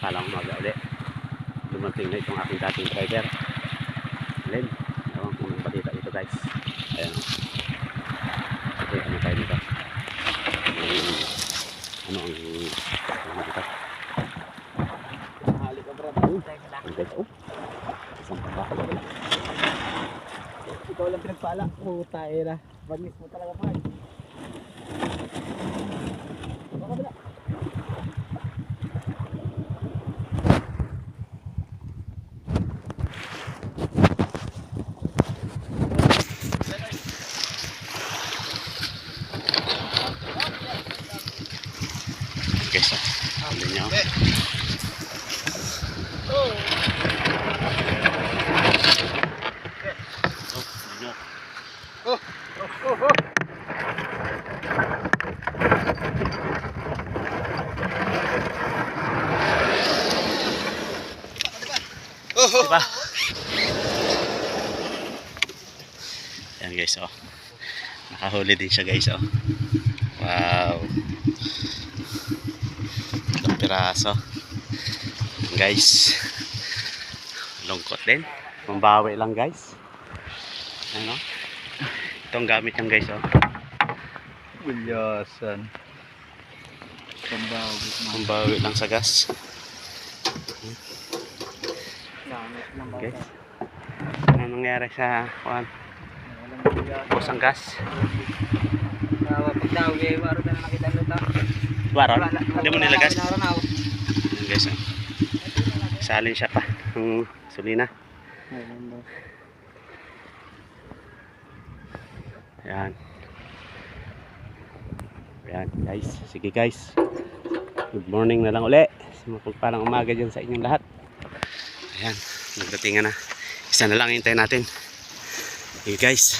palang umaga ulit. Dumating na itong aking dating driver. Len, ewan kung balita dito guys. Ayan. Okay, ano tayo dito? Ano ang ano dito? Ang guys, oh. Isang pabaka? Ikaw lang pinagpala. Puta na. Banis mo talaga pa. Oh. Ano niyo? Oh, ano? Diba? Yan guys, oh. Nakahuli din siya guys, oh. Wow. Piraso. Guys. Lungkot din. Mambawi lang guys. Ano? Ito ang gamit niyang guys, oh. Bulyasan. Pambawit na. Mambawi lang sa gas. Guys. Ano nangyari sa kuan? Walang bulyasan. Bus ang gas. Tawa pag daw eh, waro na nakita nito. Waron? Hindi mo nilagas? Naranaw. Yan guys, oh. Salin siya pa. Ang sulina. Ayan. Ayan guys. Sige guys. Good morning na lang uli. Mapagpalang umaga dyan sa inyong lahat. Ayan. Nagdatingan na. Isa na lang hintayin natin. Sige guys.